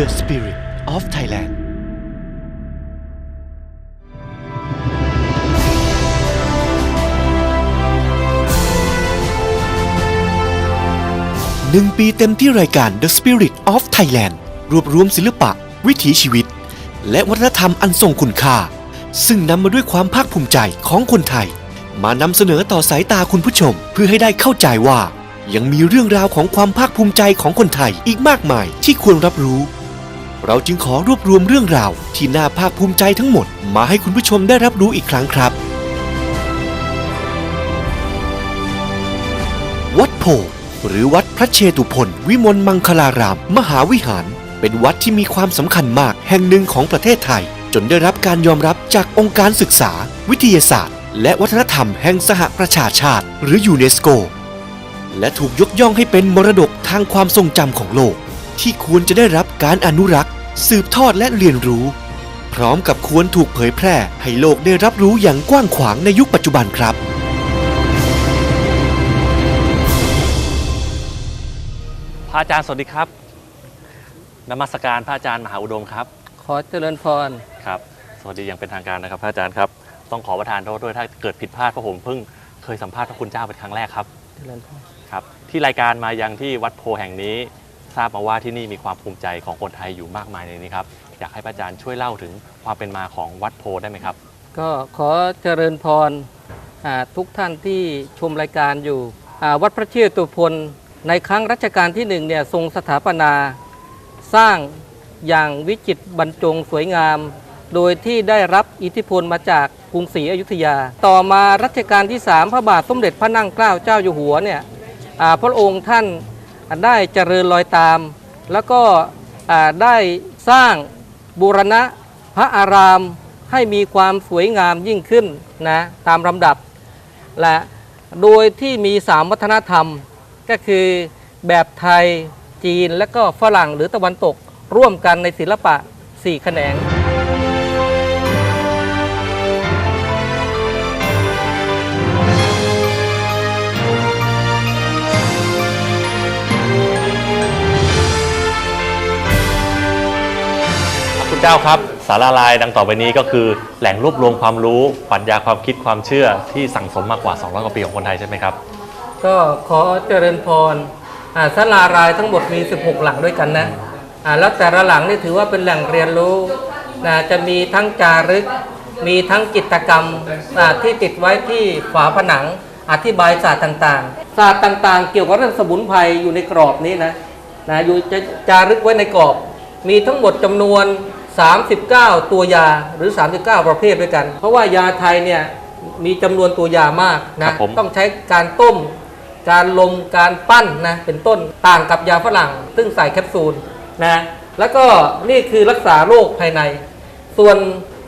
The Spirit of Thailand หนึ่งปีเต็มที่รายการ The Spirit of Thailand รวบรวมศิลปะ วิถีชีวิต และวัฒนธรรมอันทรงคุณค่า ซึ่งนำมาด้วยความภาคภูมิใจของคนไทย มานำเสนอต่อสายตาคุณผู้ชม เพื่อให้ได้เข้าใจว่า ยังมีเรื่องราวของความภาคภูมิใจของคนไทยอีกมากมายที่ควรรับรู้ เราจึงขอรวบรวมเรื่องราว ที่น่าภาคภูมิใจทั้งหมด มาให้คุณผู้ชมได้รับรู้อีกครั้งครับ วัดโพหรือวัดพระเชตุพนวิมลมังคลาราม มหาวิหาร เป็นวัดที่มีความสำคัญมากแห่งหนึ่งของประเทศไทย จนได้รับการยอมรับจากองค์การศึกษา วิทยาศาสตร์ และวัฒนธรรมแห่งสหประชาชาติ หรือยูเนสโก และถูกยกย่องให้เป็นมรดกทางความทรงจำของโลก ที่ควรจะได้รับการอนุรักษ์ สืบทอดและเรียนรู้ พร้อมกับควรถูกเผยแพร่ให้โลกได้รับรู้อย่างกว้างขวางในยุคปัจจุบันครับ พระอาจารย์สวัสดีครับนมัสการพระอาจารย์มหาอุดมครับขอเจริญพร ครับ สวัสดีอย่างเป็นทางการนะครับพระอาจารย์ครับต้องขอประทานโทษด้วยถ้าเกิดผิดพลาดเพราะผมเพิ่งเคยสัมภาษณ์พระคุณเจ้าเป็นครั้งแรกครับเจริญพร ครับที่รายการมายังที่วัดโพแห่งนี้ ทราบมาว่าที่นี่มีความภูมิใจของคนไทยอยู่มากมายในนี้ครับ อยากให้พระอาจารย์ช่วยเล่าถึงความเป็นมาของวัดโพได้ไหมครับ ก็ขอเจริญพรทุกท่านที่ชมรายการอยู่วัดพระเชตุพนในครั้งรัชกาลที่หนึ่งเนี่ยทรงสถาปนาสร้างอย่างวิจิตรบรรจงสวยงาม โดยที่ได้รับอิทธิพลมาจากกรุงศรีอยุธยา ต่อมารัชกาลที่ 3 พระบาทสมเด็จพระนั่งเกล้าเจ้าอยู่หัวเนี่ยพระองค์ท่าน ได้เจริญรอยตาม แล้วก็ได้สร้างบูรณะพระอารามให้มีความสวยงามยิ่งขึ้นนะตามลำดับ และโดยที่มีสามวัฒนธรรม ก็คือแบบไทยจีนและก็ฝรั่งหรือตะวันตกร่วมกันในศิลปะสี่แขนง เจ้าครับ สาราลายดังต่อไปนี้ก็คือแหล่งรวบรวมความรู้ปรัชญาความคิดความเชื่อที่สั่งสมมากกว่า 200 กว่าปีของคนไทยใช่ไหมครับ ก็ขอเจริญพรอ่าศาลารายทั้งหมดมี 16 หลังด้วยกันนะอ่าแล้วแต่ละหลังนี่ถือว่าเป็นแหล่งเรียนรู้นะจะมีทั้งจารึก มีทั้งกิจกรรมอ่าที่ติดไว้ที่ฝาผนัง อธิบายศาสตร์ต่างๆ ศาสตร์ต่างๆ เกี่ยวกับเรื่องสมุนไพรอยู่ในกรอบนี้นะนะอยู่จะจารึกไว้ในกรอบ มีทั้งหมดจำนวน 39 ตัวยาหรือ 39 ประเภทด้วยกัน เพราะว่ายาไทยเนี่ยมีจำนวนตัวยามากครันะบผม ต้องใช้การต้ม การลม การปั้นนะ เป็นต้นต่างกับยาฝรั่ง ซึ่งใส่แคปซูลนะ แล้วก็นี่คือรักษาโรคภายใน ส่วน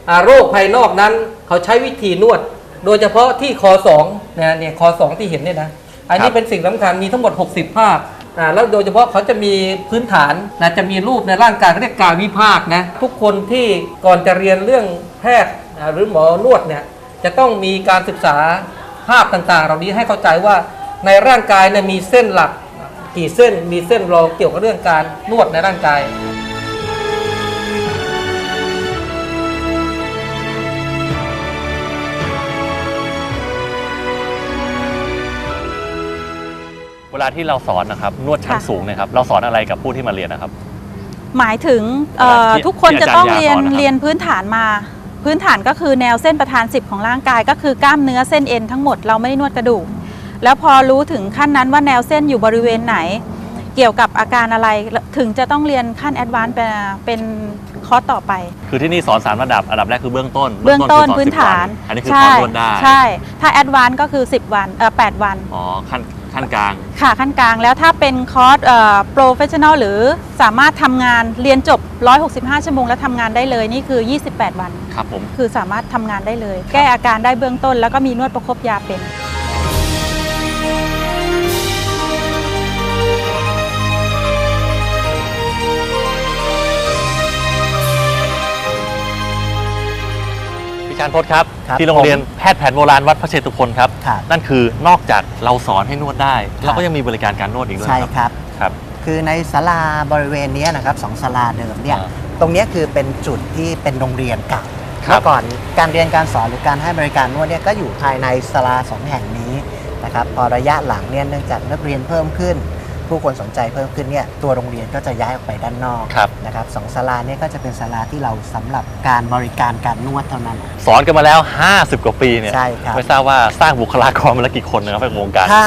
อ่าโรคภายนอกนั้น เขาใช้วิธีนวด โดยเฉพาะที่คอสองนะเนี่ยคอสองที่เห็นเนี่ยนะ อันคนี้รับเป็นสิ่งสำคัญมีทั้งหมด 60 ภาพ อ่าแล้วโดยเฉพาะเขาจะมีพื้นฐานนะจะมีรูปในร่างกายเขาเรียกกายวิภาคนะทุกคนที่ก่อนจะเรียนเรื่องแพทย์หรือหมอนวดเนี่ยจะต้องมีการศึกษาภาพต่างๆ เหล่านี้ให้เข้าใจว่าในร่างกายเนี่ยมีเส้นหลักกี่เส้นมีเส้นรองเกี่ยวกับเรื่องการนวดในร่างกาย วลาที่เราสอนนะครับนวดชั้นค่ะ สูงเนะครับเราสอนอะไรกับผู้ที่มาเรียนนะครับ หมายถึงเอ่อที่ทุกคนที่จะอาจารย์ต้องยาเรียนสอนนะครับ เรียนพื้นฐานมา พื้นฐานก็คือแนวเส้นประธาน 10 ของร่างกาย ก็คือกล้ามเนื้อเส้นเอ็นทั้งหมดเราไม่ได้นวดกระดูก แล้วพอรู้ถึงขั้นนั้นว่าแนวเส้นอยู่บริเวณไหน เกี่ยวกับอาการอะไรถึงจะต้องเรียนขั้นแอดวานซ์เป็นเป็นคอร์สต่อไป คือที่นี่สอนสามระดับอันดับแรกคือเบื้องต้นเบื้องต้นคือสพื้น10ฐานวันอันนี้คือใช่พอนวดได้ใช่ ถ้าแอดวานซ์ก็คือ 10 วันเออ8วัน อ๋อขั้น ขั้นกลาง ค่ะขั้นกลางแล้วถ้าเป็นคอร์สโปรเฟชชั่นอลหรือสามารถทำงานเรียนจบ 165 ชั่วโมงแล้วทำงานได้เลยนี่คือ 28 วัน ครับผม คือสามารถทำงานได้เลย แก้อาการได้เบื้องต้น แล้วก็มีนวดประคบยาเป็น พี่ชานพจน์ครับ ครับที่โรงเรียนแพทย์แผนโบราณวัดพระเชตุพนครับ ครับ นั่นคือนอกจากเราสอนให้นวดได้ เราก็ครับยังมีบริการการนวดอีกด้วยใช่ครับครับ ครับ คือในศาลาบริเวณเนี้ยนะครับสองศาลาเดิมเนี่ยอ่าตรงเนี้ยคือเป็นจุดที่เป็นโรงเรียนเก่าครับ เมื่อก่อนการเรียนการสอนหรือการให้บริการนวดเนี่ยก็อยู่ภายในศาลาสองแห่งนี้นะครับพอระยะหลังเนี่ยเนื่องจากนักเรียนเพิ่มขึ้น ผู้คนสนใจเพิ่มขึ้นเนี่ยตัวโรงเรียนก็จะย้ายออกไปด้านนอกครับนะครับสองศาลาเนี่ยก็จะเป็นศาลาที่เราสำหรับการบริการการนวดเท่านั้น สอนกันมาแล้ว 50 กว่าปีเนี่ยใช่ครับไม่ทราบว่าสร้างบุคลากรมาแล้วกี่คนนะครับในวงการถ้า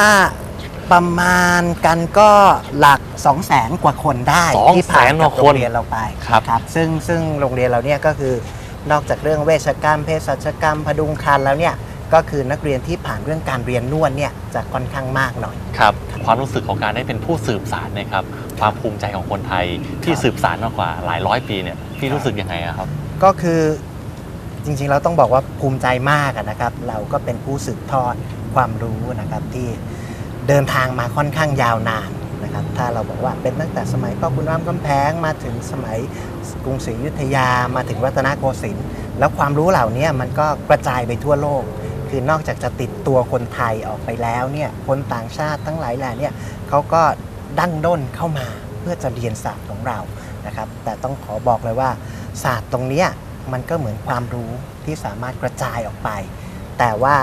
ประมาณกันก็หลัก 2 0 0แสนกว่าคนได้200,000ที่ผ่านกกัว่าบคนโรงเรียนเราไปครับนะซึ่งซึ่งโรงเรียนเราเนี่ยก็คือนอกจากเรื่องเวชกรรมเภสัชกรรมพดุงครรภ์แล้วเนี่ยก็คือนักเรียนที่ผ่านเรื่องการเรียนนวดเนี่ยจะค่อนข้างมากหน่อยครับ ความรู้สึกของการได้เป็นผู้สืบสารเนะครับความภูมิใจของคนไทยที่สืบสารมากกว่าหลายร้อยปีเนี่ยพี่รู้สึกยังไงอะครับ ก็คือจริงๆเราต้องบอกว่าภูมิใจมากอะนะครับ เราก็เป็นผู้สืบทอดความรู้นะครับที่เดินทางมาค่อนข้างยาวนานนะครับ ถ้าเราบอกว่าเป็นตั้งแต่สมัยพ่อคุณรามคำแพงมาถึงสมัยกรุงศรีอยุธยามาถึงรัตนโกสินทร์แล้วความรู้เหล่านี้มันก็กระจายไปทั่วโลก คือนอกจากจะติดตัวคนไทยออกไปแล้วเนี่ยคนต่างชาติทั้งหลายแหล่เนี่ยเขาก็ดั้งด้นเข้ามาเพื่อจะเรียนศาสตร์ของเรานะครับ แต่ต้องขอบอกเลยว่าศาสตร์ตรงนี้มันก็เหมือนความรู้ที่สามารถกระจายออกไป แต่ว่า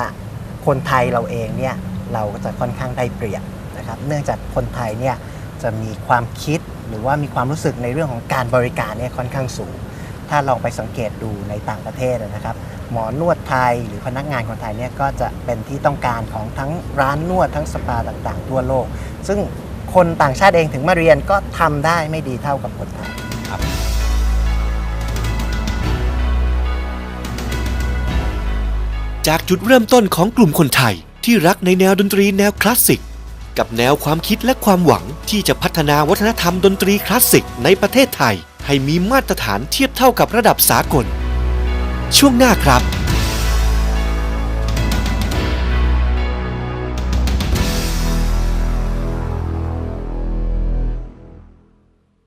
คนไทยเราเองเนี่ยเราก็จะค่อนข้างได้เปรียบนะครับ เนื่องจากคนไทยเนี่ยจะมีความคิดหรือว่ามีความรู้สึกในเรื่องของการบริการเนี่ยค่อนข้างสูง ถ้าลองไปสังเกตดูในต่างประเทศนะครับ หมอนวดไทยหรือพนักงานคนไทยเนี่ยก็จะเป็นที่ต้องการของทั้งร้านนวดทั้งสปาต่างๆ ทั่วโลก ซึ่งคนต่างชาติเองถึงมาเรียนก็ทำได้ไม่ดีเท่ากับคนไทยจากจุดเริ่มต้นของกลุ่มคนไทยที่รักในแนวดนตรีแนวคลาสสิก กับแนวความคิดและความหวังที่จะพัฒนาวัฒนธรรมดนตรีคลาสสิกในประเทศไทย ให้มีมาตรฐานเทียบเท่ากับระดับสากล ช่วงหน้าครับ